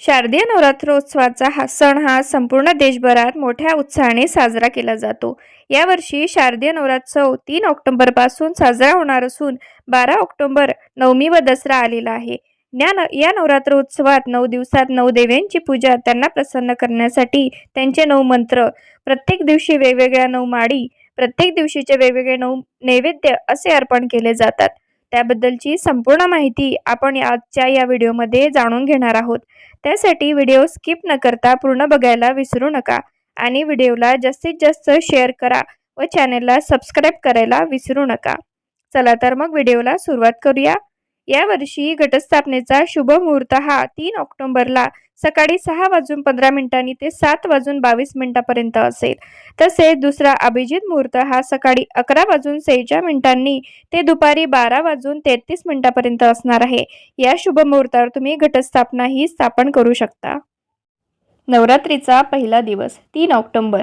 शारदीय नवरात्रोत्सवाचा हा सण हा संपूर्ण देशभरात मोठ्या उत्साहाने साजरा केला जातो. यावर्षी शारदीय नवरात्रोत्सव तीन ऑक्टोबरपासून साजरा होणार असून बारा ऑक्टोबर नवमी व दसरा आलेला आहे. या या नवरात्रोत्सवात नऊ दिवसात नऊ देव्यांची पूजा त्यांना प्रसन्न करण्यासाठी त्यांचे नऊ मंत्र प्रत्येक दिवशी वेगवेगळ्या नऊ माळी प्रत्येक दिवशीचे वेगवेगळे नऊ नैवेद्य असे अर्पण केले जातात. त्याबद्दलची संपूर्ण माहिती आपण आजच्या या व्हिडिओमध्ये जाणून घेणार आहोत. त्यासाठी व्हिडिओ स्किप न करता पूर्ण बघायला विसरू नका. आणि व्हिडिओला जास्तीत जास्त शेअर करा व चॅनलला सबस्क्राईब करायला विसरू नका. चला तर मग व्हिडिओला सुरुवात करूया. यावर्षी घटस्थापनेचा शुभ मुहूर्त हा तीन ऑक्टोबरला सकाळी सहा वाजून पंधरा मिनिटांनी ते सात वाजून बावीस मिनिटापर्यंत असेल. तसेच दुसरा अभिजित मुहूर्त हा सकाळी अकरा वाजून सेहेचाळीस मिनिटांनी ते दुपारी बारा वाजून तेहतीस मिनिटापर्यंत असणार आहे. या शुभ मुहूर्तावर तुम्ही घटस्थापना ही स्थापन करू शकता. नवरात्रीचा पहिला दिवस तीन ऑक्टोंबर.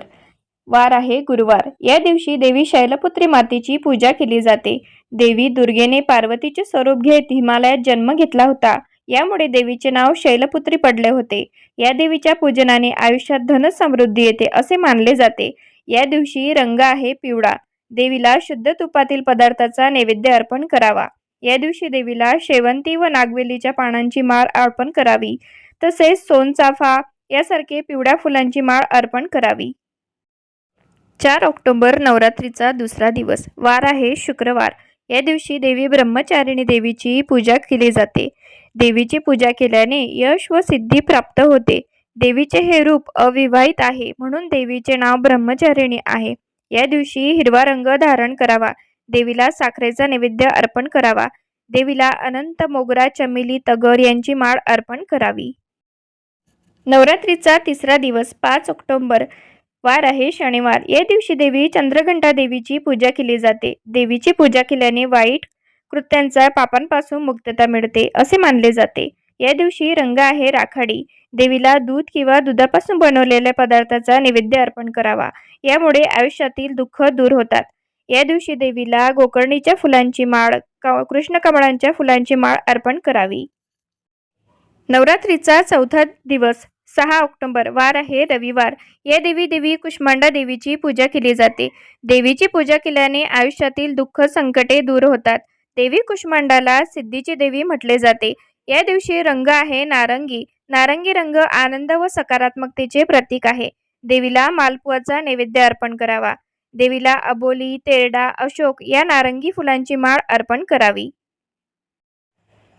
वार आहे गुरुवार. या दिवशी देवी शैलपुत्री मातेची पूजा केली जाते. देवी दुर्गेने पार्वतीचे स्वरूप घेत हिमालयात जन्म घेतला होता. यामुळे देवीचे नाव शैलपुत्री पडले होते. या देवीच्या पूजनाने आयुष्यात धन समृद्धी येते असे मानले जाते. या दिवशी रंग आहे पिवळा. देवीला शुद्ध तुपातील पदार्थाचा नैवेद्य अर्पण करावा. या दिवशी देवीला शेवंती व नागवेलीच्या पानांची माळ अर्पण करावी. तसेच सोनचाफा यासारखे पिवळ्या फुलांची माळ अर्पण करावी. चार ऑक्टोबर नवरात्रीचा दुसरा दिवस. वार आहे शुक्रवार. या दिवशी देवी ब्रह्मचारिणी देवीची पूजा केली जाते. देवीची पूजा केल्याने यश व सिद्धी प्राप्त होते. देवीचे हे रूप अविवाहित आहे म्हणून देवीचे नाव ब्रह्मचारिणी आहे. या दिवशी हिरवा रंग धारण करावा. देवीला साखरेचा नैवेद्य अर्पण करावा. देवीला अनंत मोगरा चमेली तगर यांची माळ अर्पण करावी. नवरात्रीचा तिसरा दिवस पाच ऑक्टोंबर. वार आहे शनिवार. या दिवशी देवी चंद्रघंटा देवीची पूजा केली जाते. देवीची पूजा केल्याने वाईट कृत्यांचा पापांपासून मुक्तता मिळते असे मानले जाते. या दिवशी रंग आहे राखाडी. देवीला दूध किंवा दुधापासून बनवलेल्या पदार्थाचा नैवेद्य अर्पण करावा. यामुळे आयुष्यातील दुःख दूर होतात. या दिवशी देवीला गोकर्णीच्या फुलांची माळ क कृष्ण कमळांच्या फुलांची माळ अर्पण करावी. नवरात्रीचा चौथा दिवस सहा ऑक्टोंबर वार आहे रविवार. या देवी देवी कुष्मांडा देवीची पूजा केली जाते. देवीची पूजा केल्याने आयुष्यातील दुःख संकटे दूर होतात. देवी कुष्मांडाला सिद्धीची देवी म्हटले जाते. या दिवशी रंग आहे नारंगी. नारंगी रंग आनंद व सकारात्मकतेचे प्रतीक आहे. देवीला मालपुआचा नैवेद्य अर्पण करावा. देवीला अबोली तेरडा अशोक या नारंगी फुलांची माळ अर्पण करावी.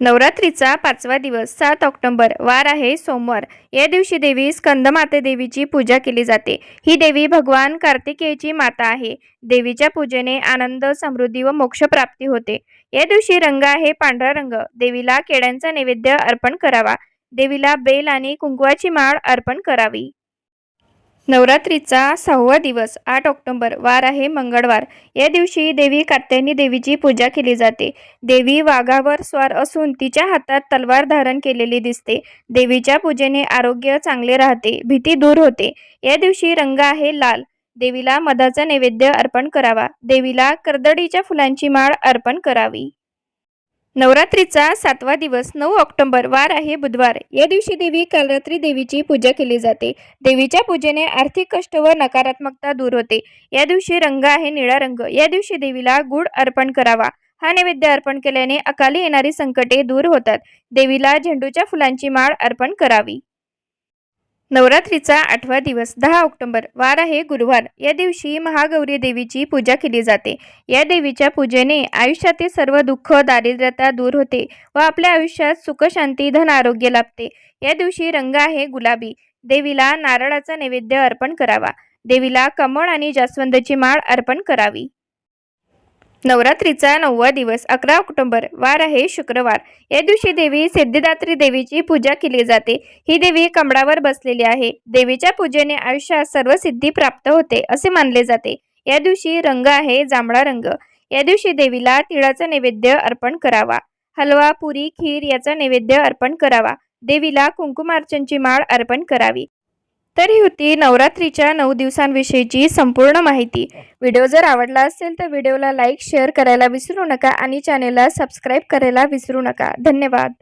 नवरात्रीचा पाचवा दिवस सात ऑक्टोंबर वार आहे सोमवार. या दिवशी देवी स्कंदमाते देवीची पूजा केली जाते. ही देवी भगवान कार्तिकेयची माता आहे. देवीच्या पूजेने आनंद समृद्धी व मोक्षप्राप्ती होते. या दिवशी रंग आहे पांढरा रंग. देवीला केळ्यांचा नैवेद्य अर्पण करावा. देवीला बेल आणि कुंकवाची माळ अर्पण करावी. नवरात्रीचा सहावा दिवस आठ ऑक्टोंबर वार आहे मंगळवार. या दिवशी देवी कात्यायनी देवीची पूजा केली जाते. देवी वाघावर स्वार असून तिच्या हातात तलवार धारण केलेली दिसते. देवीच्या पूजेने आरोग्य चांगले राहते भीती दूर होते. या दिवशी रंग आहे लाल. देवीला मधाचा नैवेद्य अर्पण करावा. देवीला कर्दडीच्या फुलांची माळ अर्पण करावी. नवरात्रीचा सातवा दिवस नऊ ऑक्टोबर वार आहे बुधवार. या दिवशी देवी कालरात्री देवीची पूजा केली जाते. देवीच्या पूजेने आर्थिक कष्ट व नकारात्मकता दूर होते. या दिवशी रंग आहे निळा रंग. या दिवशी देवीला गुड अर्पण करावा. हा नैवेद्य अर्पण केल्याने अकाली येणारी संकटे दूर होतात. देवीला झेंडूच्या फुलांची माळ अर्पण करावी. नवरात्रीचा आठवा दिवस दहा ऑक्टोंबर वार आहे गुरुवार. या दिवशी महागौरी देवीची पूजा केली जाते. या देवीच्या पूजेने आयुष्यातील सर्व दुःख दारिद्र्यता दूर होते व आपल्या आयुष्यात सुख शांती धन आरोग्य लाभते. या दिवशी रंग आहे गुलाबी. देवीला नारळाचा नैवेद्य अर्पण करावा. देवीला कमळ आणि जास्वंदची माळ अर्पण करावी. नवरात्रीचा नववा दिवस अकरा ऑक्टोबर वार आहे शुक्रवार. या दिवशी देवी सिद्धिदात्री देवीची पूजा केली जाते. ही देवी कमळावर बसलेली आहे. देवीच्या पूजेने आयुष्यात सर्व सिद्धी प्राप्त होते असे मानले जाते. या दिवशी रंग आहे जांभळा रंग. या दिवशी देवीला तिळाचा नैवेद्य अर्पण करावा. हलवा पुरी खीर याचा नैवेद्य अर्पण करावा. देवीला कुंकुमार्चनची माळ अर्पण करावी. तर ही होती. नवरात्रीच्या नऊ दिवसांविषयीची संपूर्ण माहिती. व्हिडिओ जर आवडला असेल तर व्हिडिओला लाईक शेअर करायला विसरू नका आणि चॅनेलला सबस्क्राईब करायला विसरू नका. धन्यवाद.